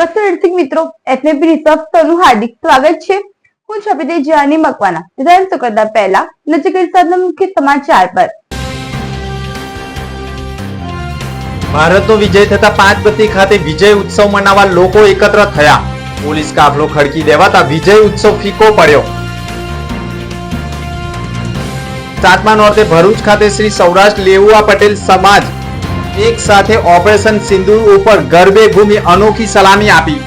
નમસ્તે ઋતિક મિત્રો એફએમપી રિસર્ચ તરનું હાર્દિક સ્વાગત છે. હું છબીદે જાની મકવાના વિધાન કરતા પહેલા નજીક કરી મુખ્ય સમાચાર પર. ભારતનો વિજય થતા પાંચબત્તી ખાતે વિજય ઉત્સવ મનાવવા લોકો એકત્ર થયા. પોલીસ કાફલો ખડકી દેવાતા વિજય ઉત્સવ ફીકો પડ્યો. સાતમા નોરતે ભરૂચ ખાતે શ્રી સૌરાષ્ટ્ર લેઉવા પટેલ સમાજ એક સાથે ઓપરેશન સિંદૂર ઉપર ગરબે ભૂમિ અનોખી સલામી આપી.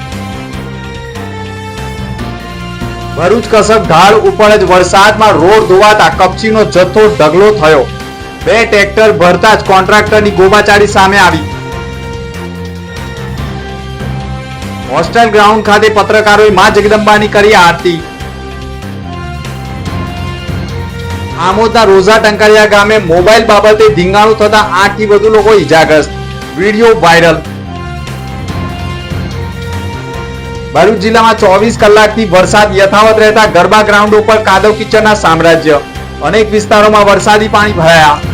ભરૂચ કસબ ઢાળ ઉપર જ વરસાદમાં રોડ ધોવાતા કપચીનો જથ્થો ઢગલો થયો. બે ટ્રેક્ટર ભરતા જ કોન્ટ્રાક્ટરની ગોબાચારી સામે આવી. હોસ્ટેલ ગ્રાઉન્ડ ખાતે પત્રકારોએ મા જગદંબાની કરી આરતી. આમોદના રોઝા ટંકારિયા ગામે મોબાઈલ બાબતે ધીંગાણું થતા આઠથી વધુ લોકો ઈજાગ્રસ્ત. Video viral. ભરૂચ જિલ્લામાં ચોવીસ કલાકથી વરસાદ યથાવત રહેતા ગરબા ગ્રાઉન્ડ ઉપર કાદવ કિચડના સામ્રાજ્ય. અનેક વિસ્તારોમાં વરસાદી પાણી ભરાયા.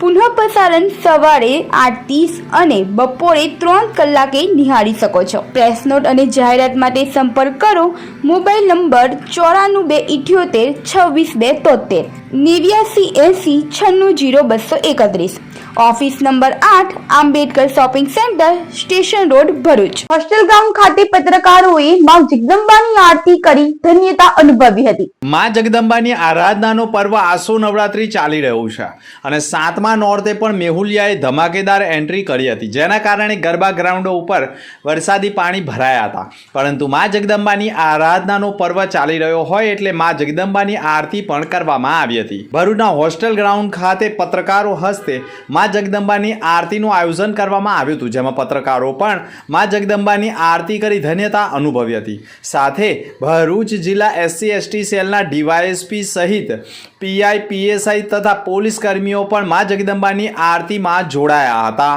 પુનઃ પ્રસારણ સવારે આઠ ત્રીસ અને બપોરે ત્રણ કલાકે નિહાળી શકો છો. પ્રેસ નોટ અને જાહેરાત માટે સંપર્ક કરો. મોબાઈલ નંબર ચોરાણું બે ઇઠ્યોતેર છવ્વીસ બે તોતેર. નેવ્યાસી એંસી છન્નું જીરો બસો એકત્રીસ. ઓફિસ નંબર આઠ Ambedkar shopping centre station road Bharuch. Hostel ground ખાતે પત્રકારોએ માં જગદંબાની આરતી કરી ધન્યતા અનુભવી હતી. માં જગદંબાની આરાધનાનો પર્વ આસો નવરાત્રી ચાલી રહ્યું છે. અને સાતમા નોરતે પણ મેહુલિયાએ ધમાકેદાર એન્ટ્રી કરી હતી, જેના કારણે ગરબા ગ્રાઉન્ડો ઉપર વરસાદી પાણી ભરાયા હતા. પરંતુ મા જગદંબાની આરાધનાનો પર્વ ચાલી રહ્યો હોય એટલે મા જગદંબાની આરતી પણ કરવામાં આવી હતી. ભરૂચના હોસ્ટેલ ગ્રાઉન્ડ ખાતે પત્રકારો હસ્તે મા જગદંબાની આરતીનું આયોજન કરવામાં આવ્યું હતું, જેમાં પત્રકારો પણ મા જગદંબાની આરતી કરી ધન્યતા અનુભવી હતી. સાથે ભરૂચ જિલ્લા એસસી, એસટી સેલના ડીવાયએસપી સહિત પીઆઈ પીએસઆઈ તથા પોલીસ કર્મીઓ પણ માં જગદંબાની આરતીમાં જોડાયા હતા.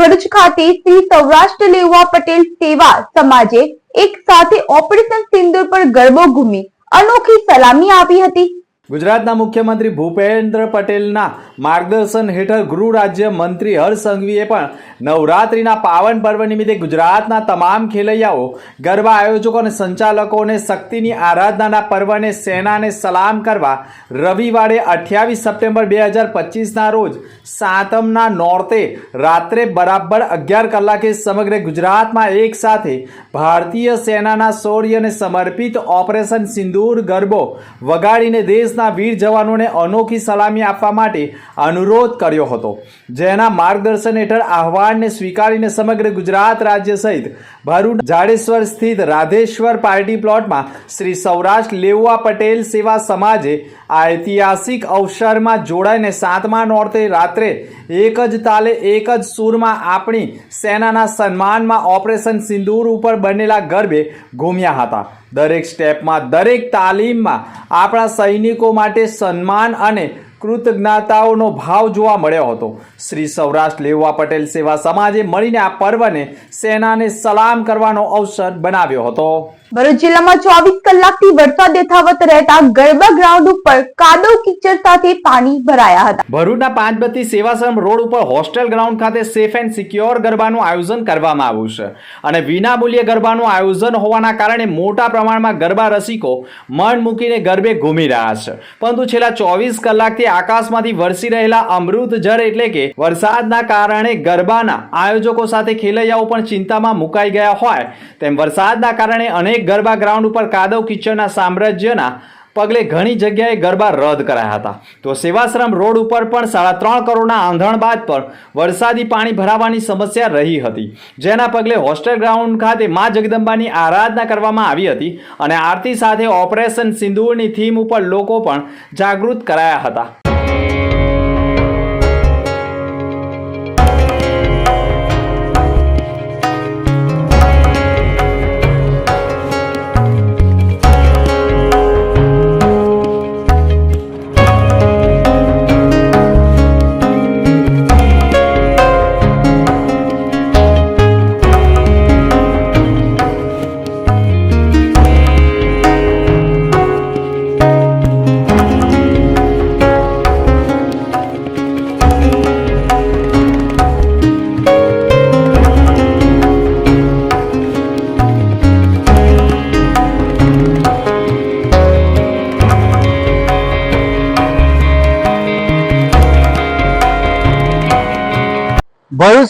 ભરૂચ ખાતે શ્રી સૌરાષ્ટ્ર લેવા પટેલ સેવા સમાજે એક સાથે ઓપરેશન સિંદુર પર ગરબો ઘૂમી અનોખી સલામી આપી હતી. ગુજરાતના મુખ્યમંત્રી ભૂપેન્દ્ર પટેલના માર્ગદર્શન હેઠળ ગૃહ રાજ્ય મંત્રી હર્ષ સંઘવીએ પણ નવરાત્રિના પાવન પર્વ નિમિત્તે ગુજરાતના તમામ ખેલૈયાઓ, ગરબા આયોજકો અને સંચાલકોને શક્તિની આરાધનાના પર્વને સેનાને સલામ કરવા રવિવારે અઠ્યાવીસ સપ્ટેમ્બર બે હજાર પચીસના રોજ સાતમના નોર્તે રાત્રે બરાબર અગિયાર કલાકે સમગ્ર ગુજરાતમાં એક સાથે ભારતીય સેનાના શૌર્યને સમર્પિત ઓપરેશન સિંદૂર ગરબો વગાડીને દેશના વીર જવાનોને અનોખી સલામી આપવા માટે અનુરોધ કર્યો હતો. જેના માર્ગદર્શન હેઠળ આહવાનને સ્વીકારીને સમગ્ર ગુજરાત રાજ્ય સહિત ભરૂચ, જાડેશ્વર સ્થિત રાધેશ્વર પાર્ટી પ્લોટમાં શ્રી સૌરાષ્ટ્ર લેઉવા પટેલ સેવા સમાજે ઐતિહાસિક અવસરમાં જોડાઈને સાતમા નોરતે રાત્રે એક જ તાલે એક જ સૂરમાં આપણી સેનાના સન્માનમાં ઓપરેશન સિંદૂર ઉપર બનેલા ગરબે ઘૂમ્યા હતા. દરેક સ્ટેપમાં, દરેક તાલીમમાં આપણા સૈનિકો માટે સન્માન અને કૃતજ્ઞતાઓનો ભાવ જોવા મળ્યો હતો. શ્રી સૌરાષ્ટ્ર લેવા પટેલ સેવા સમાજે મળીને આ પર્વને સેનાને સલામ કરવાનો અવસર બનાવ્યો હતો. ભરૂચ જિલ્લામાં ચોવીસ કલાકથી વરસાદ યથાવત રહેતા ગરબા ગ્રાઉન્ડ ઉપર કાદવ કીચડ સાથે પાણી ભરાયા હતા. ભરૂચના પાંચબત્તી સેવાશ્રમ રોડ ઉપર હોસ્ટેલ ગ્રાઉન્ડ ખાતે સેફ એન્ડ સિક્યોર ગરબાનું આયોજન કરવામાં આવ્યું છે. અને વિનામૂલ્યે ગરબાનું આયોજન હોવાના કારણે મોટા પ્રમાણમાં ગરબા રસિકો મન મૂકીને ગરબે ઘૂમી રહ્યા છે. પરંતુ છેલ્લા ચોવીસ કલાકથી આકાશમાંથી વરસી રહેલા અમૃત જળ એટલે કે વરસાદના કારણે ગરબાના આયોજકો સાથે ખેલૈયાઓ પણ ચિંતામાં મુકાઈ ગયા હોય. તેમ વરસાદના કારણે અનેક ગરબા ગ્રાઉન્ડ ઉપર કાદવ કિચડના સામ્રાજ્યના પગલે ઘણી જગ્યાએ ગરબા રદ કરાયા હતા. તો સેવાશ્રમ રોડ ઉપર પણ સાડા ત્રણ કરોડના આંધણ બાદ પણ વરસાદી પાણી ભરાવાની સમસ્યા રહી હતી. જેના પગલે હોસ્ટેલ ગ્રાઉન્ડ ખાતે મા જગદંબાની આરાધના કરવામાં આવી હતી અને આરતી સાથે ઓપરેશન સિંદૂરની થીમ ઉપર લોકો પણ જાગૃત કરાયા હતા.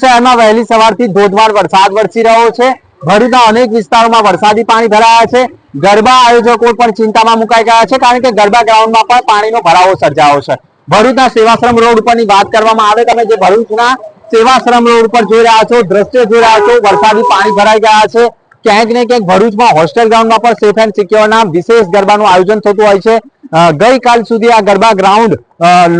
શહેરમાં વહેલી સવારથી ધોધમાર વરસાદ વરસી રહ્યો છે. ભરૂચના અનેક વિસ્તારોમાં વરસાદી પાણી ભરાયા છે. ગરબા આયોજકો પણ ચિંતામાં મુકાઈ ગયા છે કારણ કે ગરબા ગ્રાઉન્ડમાં પણ પાણીનો ભરાવો સર્જાયો છે. ભરૂચના સેવાશ્રમ રોડ ઉપરની વાત કરવામાં આવે, તમે જે ભરૂચના સેવાશ્રમ રોડ ઉપર જોઈ રહ્યા છો, દ્રશ્ય જોઈ રહ્યા છો, વરસાદી પાણી ભરાઈ ગયા છે. ક્યાંક ને ક્યાંક ભરૂચમાં હોસ્ટેલ ગ્રાઉન્ડમાં પણ સેફ એન્ડ સિક્યોરના વિશેષ ગરબાનું આયોજન થતું હોય છે. ગઈકાલ સુધી આ ગરબા ગ્રાઉન્ડ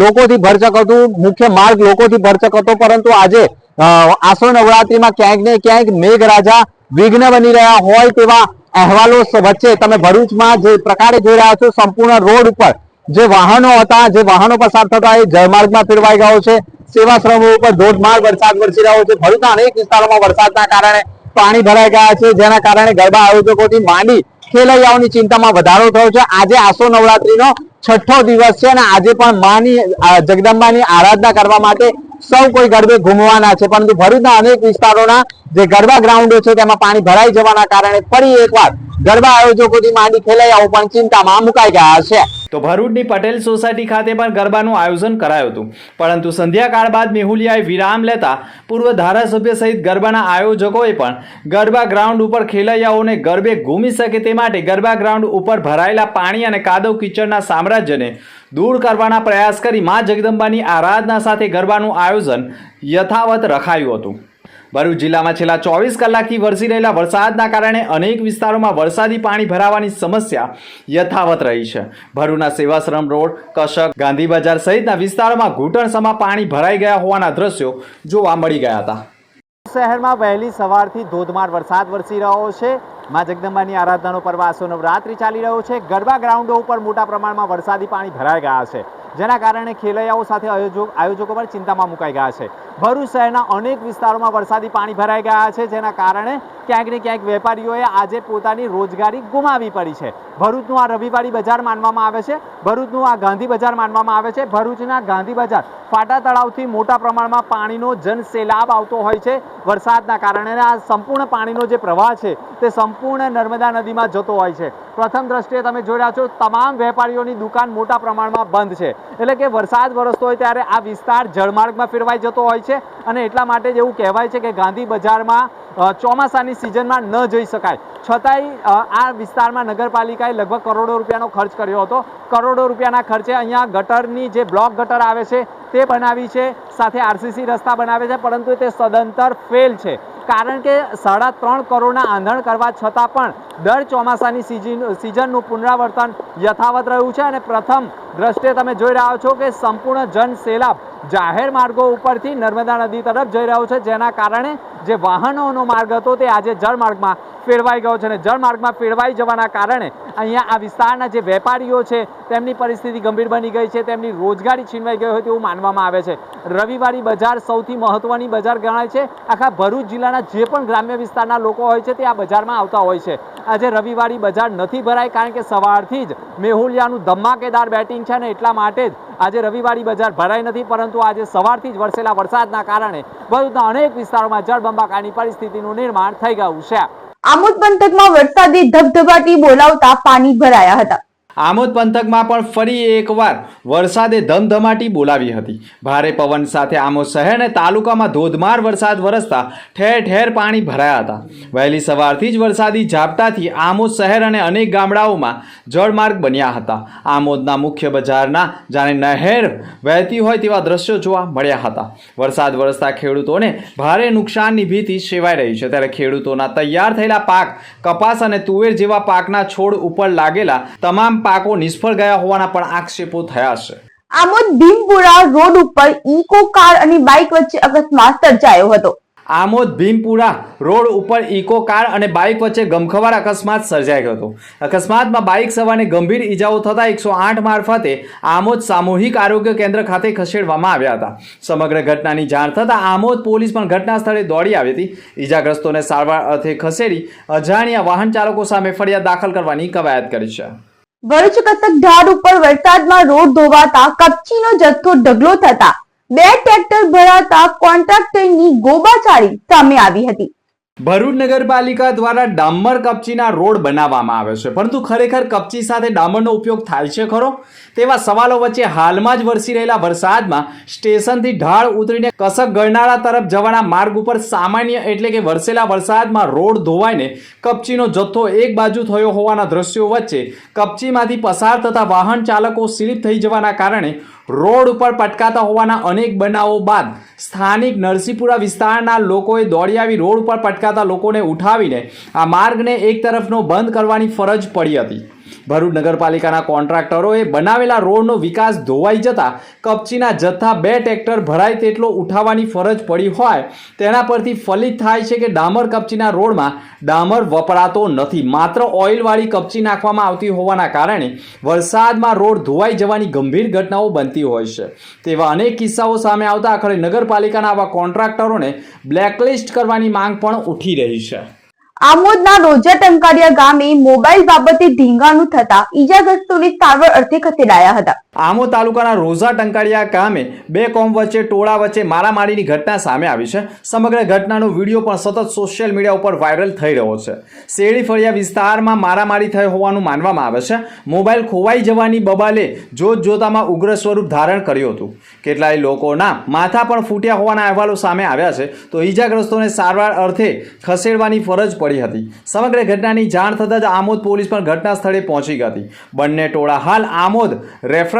લોકોથી ભરચક હતું, મુખ્ય માર્ગ લોકોથી ભરચક હતો, પરંતુ આજે આસો નવરાત્રીમાં ક્યાંક ને ક્યાંક મેઘરાજા વિઘ્ન બની રહ્યા હોય તેવા અહેવાલો વચ્ચે તમે ભરૂચમાં જે પ્રકારે જોઈ રહ્યા છો, સંપૂર્ણ રોડ ઉપર જે વાહનો હતા, જે વાહનો પસાર થતા એ જળમાર્ગમાં ફેરવાઈ ગયો છે. સેવાશ્રમો ઉપર ધોધમાર વરસાદ વરસી રહ્યો છે. ભરૂચના અનેક વિસ્તારોમાં વરસાદના કારણે પાણી ભરાઈ ગયા છે, જેના કારણે ગરબા આયોજકોથી માંડી ખેલૈયાઓની ચિંતામાં વધારો થયો છે. આજે આસો નવરાત્રીનો છઠ્ઠો દિવસ છે અને આજે પણ માની જગદંબાની આરાધના કરવા માટે સૌ કોઈ ગરબે ઘૂમવાના છે, પરંતુ ભરૂચના અનેક વિસ્તારોના જે ગરબા ગ્રાઉન્ડો છે, તેમાં પાણી ભરાઈ જવાના કારણે ફરી એકવાર ગરબા આયોજકોથી માંડી ખેલૈયાઓ પણ ચિંતામાં મુકાઈ ગયા છે. તો ભરૂચની પટેલ સોસાયટી ખાતે પણ ગરબાનું આયોજન કરાયું હતું. પરંતુ સંધ્યાકાળ બાદ મેહુલિયાએ વિરામ લેતા પૂર્વ ધારાસભ્ય સહિત ગરબાના આયોજકોએ પણ ગરબા ગ્રાઉન્ડ ઉપર ખેલૈયાઓને ગરબે ઘૂમી શકે તે માટે ગરબા ગ્રાઉન્ડ ઉપર ભરાયેલા પાણી અને કાદવ કિચડના સામ્રાજ્યને દૂર કરવાના પ્રયાસ કરી મા જગદંબાની આરાધના સાથે ગરબાનું આયોજન યથાવત રખાયું હતું. ભરૂચ જિલ્લામાં છેલ્લા ચોવીસ કલાકથી વરસી રહેલા વરસાદના કારણે અનેક વિસ્તારોમાં વરસાદી પાણી ભરાવાની સમસ્યા યથાવત રહી છે. ભરૂચના સેવાશ્રમ રોડ, કશક, ગાંધી બજાર સહિતના વિસ્તારોમાં ઘૂંટણસમાં પાણી ભરાઈ ગયા હોવાના દ્રશ્યો જોવા મળી ગયા હતા. શહેરમાં વહેલી સવારથી ધોધમાર વરસાદ વરસી રહ્યો છે. મા જગદંબાની આરાધનાનો પર્વ આસો નવરાત્રિ ચાલી રહ્યો છે. ગરબા ગ્રાઉન્ડો ઉપર મોટા પ્રમાણમાં વરસાદી પાણી ભરાઈ ગયા છે. જેના કારણે ખેલૈયાઓ સાથે આયોજકો આયોજકો પણ ચિંતામાં મુકાઈ ગયા છે. ભરૂચ શહેરના અનેક વિસ્તારોમાં વરસાદી પાણી ભરાઈ ગયા છે, જેના કારણે ક્યાંક ને ક્યાંક વેપારીઓએ આજે પોતાની રોજગારી ગુમાવી પડી છે. ભરૂચનું આ રવિવારી બજાર માનવામાં આવે છે. ભરૂચનું આ ગાંધી બજાર માનવામાં આવે છે. ભરૂચના ગાંધી બજાર ફાટા તળાવથી મોટા પ્રમાણમાં પાણીનો જન સૈલાબ આવતો હોય છે. વરસાદના કારણે આ સંપૂર્ણ પાણીનો જે પ્રવાહ છે, તે સંપૂર્ણ નર્મદા નદીમાં જતો હોય છે. પ્રથમ દ્રષ્ટિએ તમે જોઈ રહ્યા છો, તમામ વેપારીઓની દુકાન મોટા પ્રમાણમાં બંધ છે. એટલે કે વરસાદ વરસતો હોય ત્યારે આ વિસ્તાર જળમાર્ગમાં ફેરવાઈ જતો હોય છે અને એટલા માટે જ એવું કહેવાય છે કે ગાંધી બજારમાં ચોમાસાની સિઝનમાં ન જઈ શકાય. છતાંય આ વિસ્તારમાં નગરપાલિકાએ લગભગ કરોડો રૂપિયાનો ખર્ચ કર્યો હતો. કરોડો રૂપિયાના ખર્ચે અહીંયા ગટરની જે બ્લોક ગટર આવે છે તે બનાવી છે, સાથે આરસીસી રસ્તા બનાવે છે, પરંતુ તે સદંતર ફેલ છે. કારણ કે સાડા ત્રણ કરોડના આંધણ કરવા છતાં પણ દર ચોમાસાની સિઝન સિઝનનું પુનરાવર્તન યથાવત રહ્યું છે અને પ્રથમ દ્રષ્ટિએ તમે જોઈ રહ્યા છો કે સંપૂર્ણ જન સેલાબ જાહેર માર્ગો ઉપરથી નર્મદા નદી તરફ જઈ રહ્યો છે, જેના કારણે જે વાહનોનો માર્ગ હતો તે આજે જળમાર્ગમાં ફેરવાઈ ગયો છે અને જળમાર્ગમાં ફેરવાઈ જવાના કારણે અહીંયા આ વિસ્તારના જે વેપારીઓ છે, તેમની પરિસ્થિતિ ગંભીર બની ગઈ છે, તેમની રોજગારી છીનવાઈ ગઈ હોય તેવું માનવામાં આવે છે. રવિવારી બજાર સૌથી મહત્ત્વની બજાર ગણાય છે. આખા ભરૂચ જિલ્લાના જે પણ ગ્રામ્ય વિસ્તારના લોકો હોય છે તે આ બજારમાં આવતા હોય છે. આજે રવિવારી બજાર નથી ભરાય કારણ કે સવારથી જ મેહુલિયાનું ધમાકેદાર બેટિંગ છે ને એટલા માટે જ આજે રવિવારી બજાર ભરાઈ નથી, પરંતુ આજે સવારથી જ વરસેલા વરસાદના કારણે ભરૂચના અનેક વિસ્તારોમાં જળબંબાકારની પરિસ્થિતિનું નિર્માણ થઈ ગયું છે. આમોદ પંથકમાં વરસાદી ધબધબાટી બોલાવતા પાણી ભરાયા હતા. આમોદ પંથકમાં પણ ફરી એકવાર વરસાદે ધમધમાટી બોલાવી હતી. ભારે પવન સાથે આમોદ શહેર અને તાલુકામાં ધોધમાર વરસાદ વરસતા ઠેર ઠેર પાણી ભરાયા હતા. વહેલી સવારથી જ વરસાદી ઝાપટાથી આમોદ શહેર અને અનેક ગામડાઓમાં જળમાર્ગ બન્યા હતા. આમોદના મુખ્ય બજારના જાણે નહેર વહેતી હોય તેવા દ્રશ્યો જોવા મળ્યા હતા. વરસાદ વરસતા ખેડૂતોને ભારે નુકસાનની ભીતિ સેવાઈ રહી છે. ત્યારે ખેડૂતોના તૈયાર થયેલા પાક, કપાસ અને તુવેર જેવા પાકના છોડ ઉપર લાગેલા તમામ પાકો નિષ્ફળ ગયા હોવાના પણ આક્ષેપો થયા છે. આમોદ ભીમપુરા રોડ ઉપર ઇકો કાર અને બાઇક વચ્ચે અકસ્માત સર્જાયો હતો. આમોદ ભીમપુરા રોડ ઉપર ઇકો કાર અને બાઇક વચ્ચે ગમખવાર અકસ્માત સર્જાયો હતો. અકસ્માતમાં બાઇક સવારને ગંભીર ઈજાઓ થતા એકસો આઠ મારફતે આમોદ સામૂહિક આરોગ્ય કેન્દ્ર ખાતે ખસેડવામાં આવ્યા હતા. સમગ્ર ઘટનાની જાણ થતાં આમોદ પોલીસ પણ ઘટના સ્થળે દોડી આવી હતી. ઈજાગ્રસ્તોને સારવાર અર્થે ખસેડી અજાણ્યા વાહન ચાલકો સામે ફરિયાદ દાખલ કરવાની કવાયત કરી છે. ભરૂચ કતક ઢાળ ઉપર વરસાદમાં રોડ ધોવાતા કપચીનો જથ્થો ઢગલો થતા બે ટ્રેક્ટર ભરાતા કોન્ટ્રાક્ટરની ગોબાચારી સામે આવી હતી. ભરૂચ નગરપાલિકા દ્વારા ડામર કપચીના રોડ બનાવવામાં આવે છે. પરંતુ ખરેખર કપચી સાથે ડામરનો ઉપયોગ થાય છે ખરો? તેવા સવાલો વચ્ચે હાલમાં જ વરસી રહેલા વરસાદમાં સ્ટેશનથી ઢાળ ઉતરીને કસક ગરનાળા તરફ જવાના માર્ગ ઉપર સામાન્ય એટલે કે વરસેલા વરસાદમાં રોડ ધોવાઈને કપચીનો જથ્થો એક બાજુ થયો હોવાના દ્રશ્યો વચ્ચે કપચીમાંથી પસાર થતા વાહન ચાલકો સ્લીપ થઈ જવાના કારણે રોડ ઉપર પટકાતા હોવાના અનેક બનાવો બાદ સ્થાનિક નરસિંહપુરા વિસ્તારના લોકોએ દોડી આવી રોડ ઉપર પટકાતા લોકોને ઉઠાવીને આ માર્ગને એક તરફનો બંધ કરવાની ફરજ પડી હતી. ભરૂચ નગરપાલિકાના કોન્ટ્રાક્ટરોએ બનાવેલા રોડનો વિકાસ ધોવાઈ જતા કપચીના જથ્થા બે ટ્રેક્ટર ભરાય તેટલો ઉઠાવવાની ફરજ પડી હોય તેના પરથી ફલિત થાય છે કે ડામર કપચીના રોડમાં ડામર વપરાતો નથી. માત્ર ઓઇલવાળી કપચી નાખવામાં આવતી હોવાના કારણે વરસાદમાં રોડ ધોવાઈ જવાની ગંભીર ઘટનાઓ બનતી હોય છે. તેવા અનેક કિસ્સાઓ સામે આવતા આખરે નગરપાલિકાના આવા કોન્ટ્રાક્ટરોને બ્લેકલિસ્ટ કરવાની માંગ પણ ઉઠી રહી છે. આમોદના રોજા ટંકારિયા ગામે મોબાઈલ બાબતે ધીંગાણું થતા ઈજાગ્રસ્તોને સારવાર અર્થે ખસેડાયા હતા. આમોદ તાલુકાના રોઝા ટંકાળિયા ગામે બે કોમ વચ્ચે ટોળા વચ્ચે મારામારીની ઘટના સામે આવી છે. સમગ્ર ઘટનાનો વીડિયો પણ સતત સોશિયલ મીડિયા ઉપર વાયરલ થઈ રહ્યો છે. શેરડી ફળિયા વિસ્તારમાં મારામારી થઈ હોવાનું માનવામાં આવે છે. મોબાઈલ ખોવાઈ જવાની બબાલે જોત જોતામાં ઉગ્ર સ્વરૂપ ધારણ કર્યું હતું. કેટલાય લોકોના માથા પણ ફૂટ્યા હોવાના અહેવાલો સામે આવ્યા છે. તો ઈજાગ્રસ્તોને સારવાર અર્થે ખસેડવાની ફરજ પડી હતી. સમગ્ર ઘટનાની જાણ થતાં જ આમોદ પોલીસ પણ ઘટના સ્થળે પહોંચી ગઈ હતી. બંને ટોળા હાલ આમોદ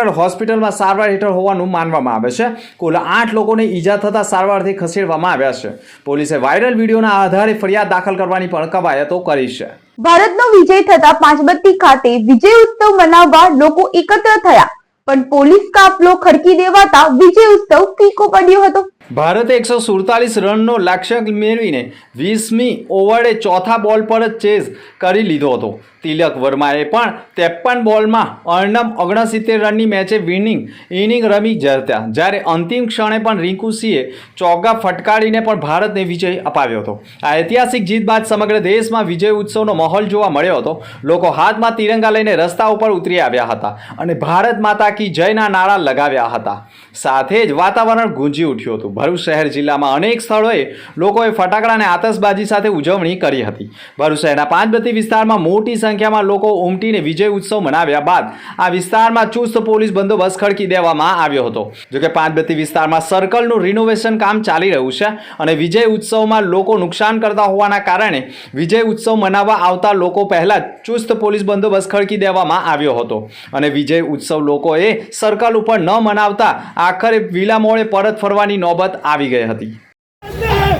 રેફરલ હોસ્પિટલમાં સારવાર હેઠળ હોવાનું માનવામાં આવે છે. કુલ આઠ લોકોને ઈજા થતાં સારવારથી ખસેડવામાં આવ્યા છે. પોલીસે વાયરલ વિડીયોના આધારે ફરિયાદ દાખલ કરવાની પણ કવાયતો કરી છે. ભારતનો વિજય થતા પાંચબત્તી ખાતે વિજય ઉત્સવ મનાવવા લોકો એકત્ર થયા. પણ પોલીસ કાફલો ખડકી દેવાતા વિજય ઉત્સવ ફીકો પડ્યો હતો. ભારતે એકસો સુડતાલીસ રનનો લક્ષ્ય મેળવીને વીસમી ઓવરે ચોથા બોલ પર જ ચેઝ કરી લીધો હતો. તિલક વર્માએ પણ ત્રેપન બોલમાં અર્ણમ ઓગણસિત્તેર રનની મેચે વિનિંગ ઇનિંગ રમી જતા જ્યારે અંતિમ ક્ષણે પણ રિંકુ સિંહે ચોગ્ગા ફટકારીને પણ ભારતને વિજય અપાવ્યો હતો. આ ઐતિહાસિક જીત બાદ સમગ્ર દેશમાં વિજય ઉત્સવનો માહોલ જોવા મળ્યો હતો. લોકો હાથમાં તિરંગા લઈને રસ્તા ઉપર ઉતરી આવ્યા હતા અને ભારત માતા કી જયના નારા લગાવ્યા હતા. સાથે જ વાતાવરણ ગુંજી ઉઠ્યું હતું. ભરૂચ શહેર જિલ્લામાં અનેક સ્થળોએ લોકોએ ફટાકડા અને આતશબાજી સાથે ઉજવણી કરી હતી. ભરૂચ શહેરના પાંચબત્તી વિસ્તારમાં મોટી સંખ્યામાં લોકો ઉમટીને વિજય ઉત્સવ મનાવ્યા બાદ આ વિસ્તારમાં ચુસ્ત પોલીસ બંદોબસ્ત ખડકી દેવામાં આવ્યો હતો. જોકે પાંચબત્તી વિસ્તારમાં સર્કલનું રિનોવેશન કામ ચાલી રહ્યું છે અને વિજય ઉત્સવમાં લોકો નુકસાન કરતા હોવાના કારણે વિજય ઉત્સવ મનાવવા આવતા લોકો પહેલાં ચુસ્ત પોલીસ બંદોબસ્ત ખડકી દેવામાં આવ્યો હતો. અને વિજય ઉત્સવ લોકોએ સર્કલ ઉપર ન મનાવતા આખરે વિલા મોડે પરત ફરવાની નોબત આવી ગઈ હતી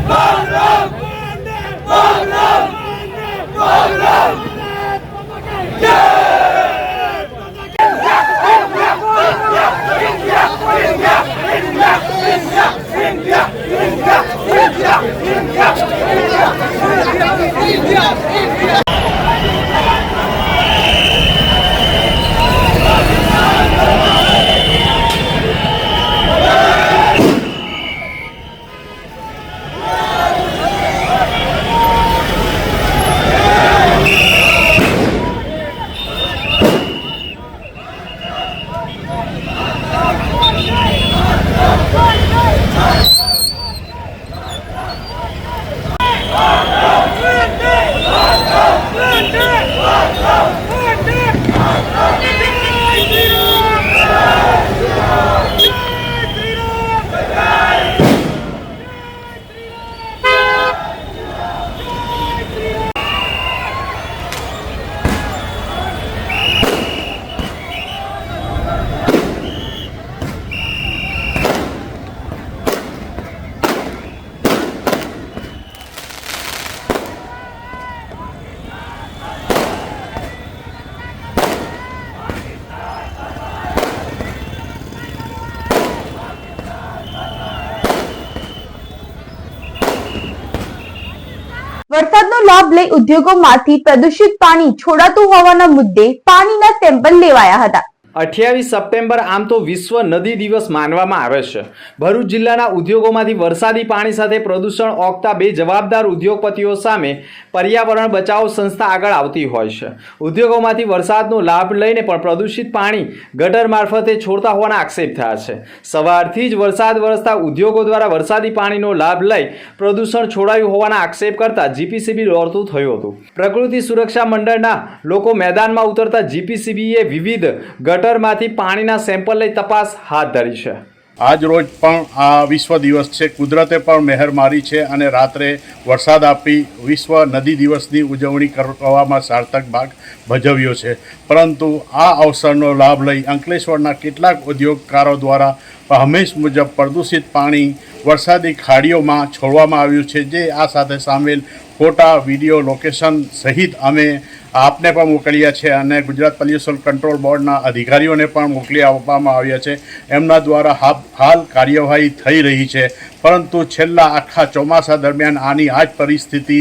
વરસાદનો લાભ લઈ ઉદ્યોગોમાંથી પ્રદૂષિત પાણી છોડાતું હોવાના મુદ્દે પાણીના સેમ્પલ લેવાયા હતા. અઠ્યાવીસ સપ્ટેમ્બર આમ તો વિશ્વ નદી દિવસ માનવામાં આવે છે. ભરૂચ જિલ્લાના ઉદ્યોગોમાંથી વરસાદી પાણી સાથે પ્રદૂષણ ઓગતા બે જવાબદાર ઉદ્યોગપતિઓ સામે પર્યાવરણ બચાવ સંસ્થા આગળ આવતી હોય છે. ઉદ્યોગોમાંથી વરસાદનો લાભ લઈને પણ પ્રદૂષિત પાણી ગટર મારફતે છોડતા હોવાના આક્ષેપ થયા છે. સવારથી જ વરસાદ વરસતા ઉદ્યોગો દ્વારા વરસાદી પાણીનો લાભ લઈ પ્રદૂષણ છોડાયું હોવાના આક્ષેપ કરતા જીપીસીબી દોડતું થયું હતું. પ્રકૃતિ સુરક્ષા મંડળના લોકો મેદાનમાં ઉતરતા જીપીસીબીએ વિવિધ ગટરમાંથી પાણીના સેમ્પલ લઈ તપાસ હાથ ધરી છે. આજ રોજ પણ આ વિશ્વ દિવસ છે. કુદરતે પણ મહેર મારી છે અને રાત્રે વરસાદ આપી વિશ્વ નદી દિવસની ઉજવણી કરવામાં સાર્થક ભાગ ભજવ્યો છે. પરંતુ આ અવસરનો લાભ લઈ અંકલેશ્વરના કેટલાક ઉદ્યોગકારો દ્વારા હંમેશ મુજબ પ્રદૂષિત પાણી વરસાદી ખાડીઓમાં છોડવામાં આવ્યું છે. જે આ સાથે સામેલ ફોટા વીડિયો લોકેશન સહિત અમે આપને પણ મોકલ્યા છે અને ગુજરાત પોલ્યુશન કંટ્રોલ બોર્ડના અધિકારીઓને પણ મોકલી આપવામાં આવ્યા છે. એમના દ્વારા હાલ કાર્યવાહી થઈ રહી છે. પરંતુ છેલ્લા આખા ચોમાસા દરમિયાન આની આ જ પરિસ્થિતિ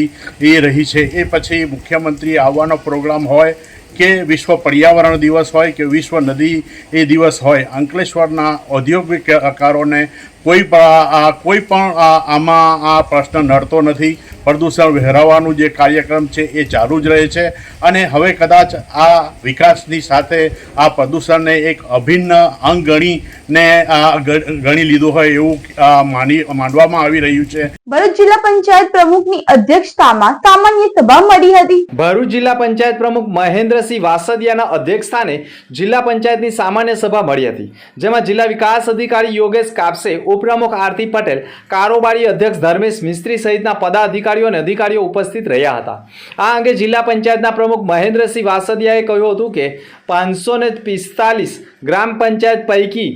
એ રહી છે. એ પછી મુખ્યમંત્રી આવવાનો પ્રોગ્રામ હોય કે વિશ્વ પર્યાવરણ દિવસ હોય કે વિશ્વ નદી એ દિવસ હોય, અંકલેશ્વરના ઔદ્યોગિકકારોને કોઈ પણ આ કોઈ પણ આમાં આ પ્રશ્ન નડતો નથી. પ્રદૂષણ વહેરાવવાનું જે કાર્યક્રમ છે એ ચાલુ જ રહે છે અને હવે કદાચ આ વિકાસની સાથે આ પ્રદૂષણને એક અભિન્ન અંગ ગણીને ગણી લીધું હોય એવું માની માનવામાં આવી રહ્યું છે. ભરૂચ જિલ્લા પંચાયત પ્રમુખની અધ્યક્ષતામાં સામાન્ય સભા મળી હતી. ભરૂચ જિલ્લા પંચાયત પ્રમુખ મહેન્દ્રસિંહ વાસદિયાના અધ્યક્ષસ્થાને જિલ્લા પંચાયતની સામાન્ય સભા મળી હતી જેમાં જિલ્લા વિકાસ અધિકારી યોગેશ કાપસે ઉપપ્રમુખ આરતી પટેલ કારોબારી અધ્યક્ષ ધર્મેશ મિસ્ત્રી સહિતના પદાધિકારીઓ અને અધિકારીઓ ઉપસ્થિત રહ્યા હતા. આ અંગે જિલ્લા પંચાયતના પ્રમુખ મહેન્દ્રસિંહ વાસદિયાએ કહ્યું હતું કે પાંચસો ને પિસ્તાલીસ ગ્રામ પંચાયત પૈકી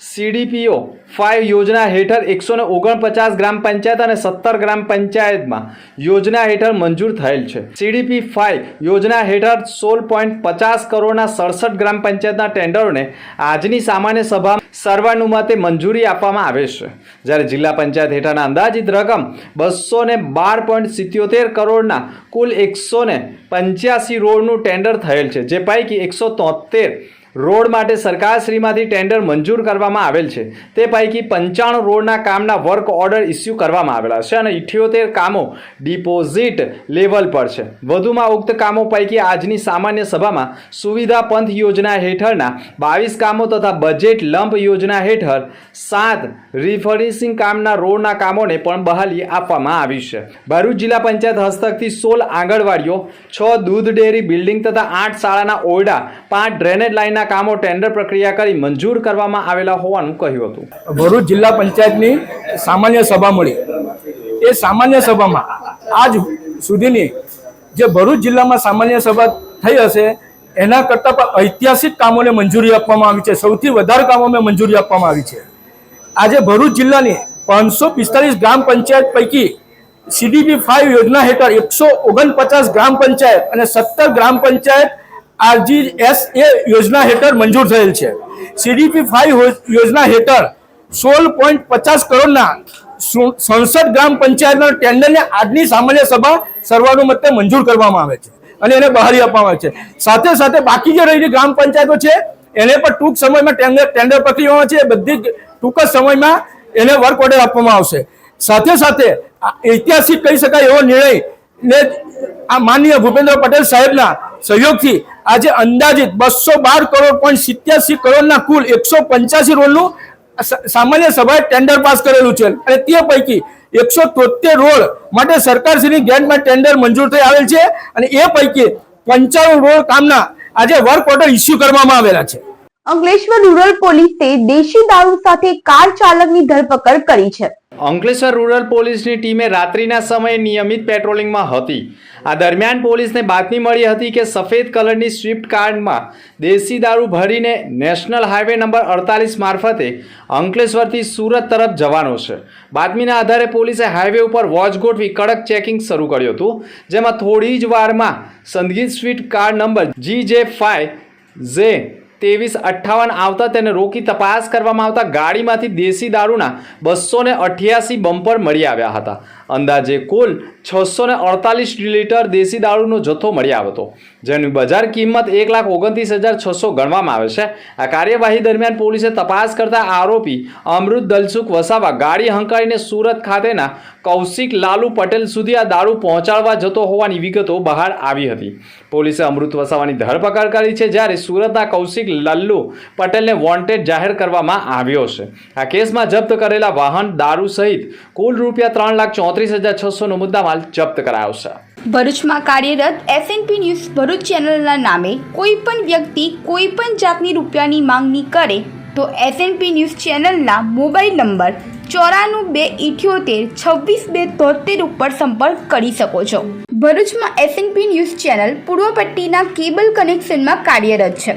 સીડીપીઓ ફાઇવ યોજના હેઠળ એકસો ને ઓગણપચાસ ગ્રામ પંચાયત અને સત્તર ગ્રામ પંચાયતમાં યોજના હેઠળ મંજૂર થયેલ છે. સીડીપી ફાઇવ યોજના હેઠળ સોળ પોઈન્ટ પચાસ કરોડના સડસઠ ગ્રામ પંચાયતના ટેન્ડરોને આજની સામાન્ય સભા સર્વાનુમતે મંજૂરી આપવામાં આવે છે. જ્યારે જિલ્લા પંચાયત હેઠળના અંદાજિત રકમ બસો બાર પોઈન્ટ સિત્યોતેર કરોડના કુલ એકસો પંચ્યાસી રોડનું ટેન્ડર થયેલ છે, જે પૈકી એકસો તોતેર રોડ માટે સરકારશ્રીમાંથી ટેન્ડર મંજૂર કરવામાં આવેલ છે. તે પૈકી પંચાણું રોડના કામના વર્ક ઓર્ડર ઇસ્યુ કરવામાં આવેલા છે અને ઇઠ્યોતેર કામો ડિપોઝિટ લેવલ પર છે. વધુમાં ઉક્ત કામો પૈકી આજની સામાન્ય સભામાં સુવિધા પંથ યોજના હેઠળના બાવીસ કામો તથા બજેટ લંપ યોજના હેઠળ સાત રિફર્નિશિંગ કામના રોડના કામોને પણ બહાલી આપવામાં આવી છે. ભરૂચ જિલ્લા પંચાયત હસ્તકથી સોળ આંગણવાડીઓ, છ દૂધ ડેરી બિલ્ડિંગ તથા આઠ શાળાના ઓરડા, પાંચ ડ્રેનેજ લાઇનના કામો ટેન્ડર પ્રક્રિયા કરી મંજૂર કરવામાં આવેલા હોવાનું કહ્યું હતું. ભરૂચ જિલ્લા પંચાયતની સામાન્ય સભા મળી. એ સામાન્ય સભામાં આજ સુધીની જે ભરૂચ જિલ્લામાં સામાન્ય સભા થઈ હશે, એના કરતાં પણ ઐતિહાસિક કામોને મંજૂરી આપવામાં આવી છે. સૌથી વધારે કામોને મંજૂરી આપવામાં આવી છે. આજે ભરૂચ જિલ્લાની પાંચસો પિસ્તાલીસ ગ્રામ પંચાયત પૈકી સીડીપી ફાઇવ યોજના હેઠળ એકસો ઓગણપચાસ ગ્રામ પંચાયત અને સત્તર ગ્રામ પંચાયત આરજીએસ એ યોજના હેઠળ મંજૂર થયેલ છે. સીડીપી ફાઇવ યોજના હેઠળ સોળ પોઈન્ટ પચાસ કરોડના સંસદ ગ્રામ પંચાયતના ટેન્ડરને આજની સામાન્ય સભા સર્વાનુમતે મંજૂર કરવામાં આવે છે અને એને બહારી આપવામાં આવે છે. સાથે સાથે બાકી જે રહેલી ગ્રામ પંચાયતો છે, એને પણ ટૂંક સમયમાં ટેન્ડર ટેન્ડર પ્રક્રિયામાં છે બધી ટૂંક જ સમયમાં એને વર્ક ઓર્ડર આપવામાં આવશે. સાથે સાથે ઐતિહાસિક કહી શકાય એવો નિર્ણય ને આ માનનીય ભૂપેન્દ્ર પટેલ સાહેબના સહયોગથી આજે અંદાજિત બસો બાર કરોડ પોઈન્ટ સિત્યાસી કરોડના કુલ એકસો પંચ્યાસી રોડનું સામાન્ય સભાએ ટેન્ડર પાસ કરેલું છે. અને તે પૈકી એકસો તોતેર રોડ માટે સરકારશ્રીની ગ્રાન્ટમાં ટેન્ડર મંજૂર થઈ આવેલ છે. અને એ પૈકી પંચાણું રોડ કામના આજે વર્ક ઓર્ડર ઇસ્યુ કરવામાં આવેલા છે. અંકલેશ્વર રૂરલ પોલીસે દેશી દારૂ સાથે કાર ચાલકની ધરપકડ કરી છે. અંકલેશ્વર રૂરલ પોલીસની ટીમે રાત્રિના સમયે નિયમિત પેટ્રોલિંગમાં હતી. આ દરમિયાન પોલીસને બાતમી મળી હતી કે સફેદ કલરની સ્વિફ્ટ કારમાં દેશી દારૂ ભરીને નેશનલ હાઈવે નંબર અડતાલીસ મારફતે અંકલેશ્વરથી સુરત તરફ જવાનો છે. બાતમીના આધારે પોલીસે હાઈવે ઉપર વોચ ગોઠવી કડક ચેકિંગ શરૂ કર્યું હતું, જેમાં થોડી જ વારમાં સંગીત સ્વીટ કાર નંબર જી જે ફાઈવ ઝે ત્રેવીસ અઠ્ઠાવન આવતા તેને રોકી તપાસ કરવામાં આવતા ગાડીમાંથી દેશી દારૂના બસો અઠ્યાસી બમ્પર મળી આવ્યા હતા. અંદાજે કુલ છસો ને અડતાલીસ લીટર દેશી દારૂનો જથ્થો મળી આવ્યો હતો, જેની બજાર કિંમત એક લાખ ઓગણત્રીસ હજાર છસો ગણવામાં આવે છે. આ કાર્યવાહી દરમિયાન પોલીસે તપાસ કરતા આરોપી અમૃત દલસુખ વસાવા ગાડી હંકારીને સુરત ખાતેના કૌશિક લાલુ પટેલ સુધી આ દારૂ પહોંચાડવા જતો હોવાની વિગતો બહાર આવી હતી. પોલીસે અમૃત વસાવાની ધરપકડ કરી છે, જ્યારે સુરતના કૌશિક લલ્લુ પટેલને વોન્ટેડ જાહેર કરવામાં આવ્યો છે. આ કેસમાં જપ્ત કરેલા વાહન, દારૂ સહિત કુલ રૂપિયા ત્રણ લાખ ચોત્રીસ હજાર છસોનો મુદ્દામાલ જપ્ત કરાયો છે. ભરૂચમાં કાર્યરત એસએનપી ન્યૂઝ ભરૂચ ચેનલના નામે કોઈ પણ વ્યક્તિ કોઈ પણ જાતની રૂપિયાની માંગણી કરે તો એસએનપી ન્યૂઝ ચેનલના મોબાઈલ નંબર ચોરાણું બે ઇઠ્યોતેર છવ્વીસ બે તોતેર ઉપર સંપર્ક કરી શકો છો. ભરૂચમાં એસએનપી ન્યૂઝ ચેનલ પૂર્વ પટ્ટીના કેબલ કનેક્શનમાં કાર્યરત છે.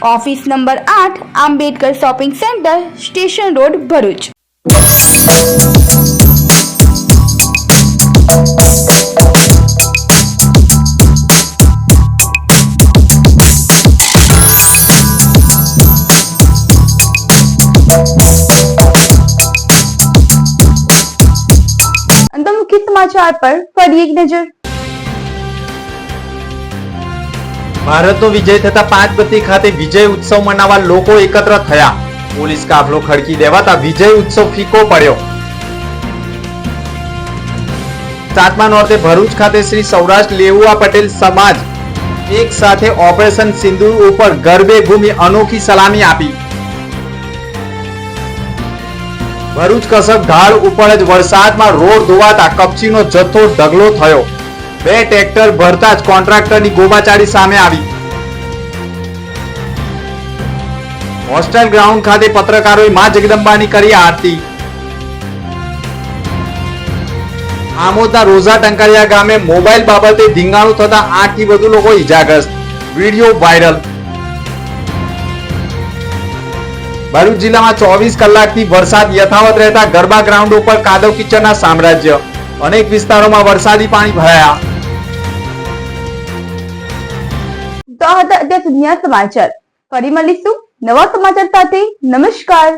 ઓફિસ નંબર આઠ Ambedkar shopping centre station road Bharuch અંત મુખ્ય સમાચાર પર ફરી એક નજર ભારતનો વિજય થતા પાંચબત્તી ખાતે વિજય ઉત્સવ મનાવવા લોકો એકત્ર થયા. પોલીસ કાફલો ખડકી દેવાતા વિજય ઉત્સવ ફીકો પડ્યો. સાતમા નોર્તે ભરૂચ ખાતે શ્રી સૌરાષ્ટ્ર લેવુઆ પટેલ સમાજ એક સાથે ઓપરેશન સિંધુ ઉપર ગરબે ભૂમિ અનોખી સલામી આપી. ભરૂચ કસબ ઢાળ ઉપર જ વરસાદમાં રોડ ધોવાતા કપચીનો જથ્થો ઢગલો થયો. બે ટ્રેક્ટર ભરતા જ કોન્ટ્રાક્ટરની ગોબાચારી સામે આવી. હોસ્ટેલ ગ્રાઉન્ડ ખાતે પત્રકારોએ મા જગદંબાની કરી આરતી. આમોદના રોઝા ટંકારિયા ગામે મોબાઈલ બાબતે ધીંગાણું થતા આઠથી વધુ લોકો ઈજાગ્રસ્ત. Video viral. ભરૂચ જિલ્લામાં ચોવીસ કલાકથી વરસાદ યથાવત રહેતા ગરબા ગ્રાઉન્ડ ઉપર કાદવ કિચડના સામ્રાજ્ય. અનેક વિસ્તારોમાં વરસાદી પાણી ભરાયા. તો હતા અત્યાર સુધીના સમાચાર. ફરી મળીશું નવા સમાચાર સાથે. નમસ્કાર.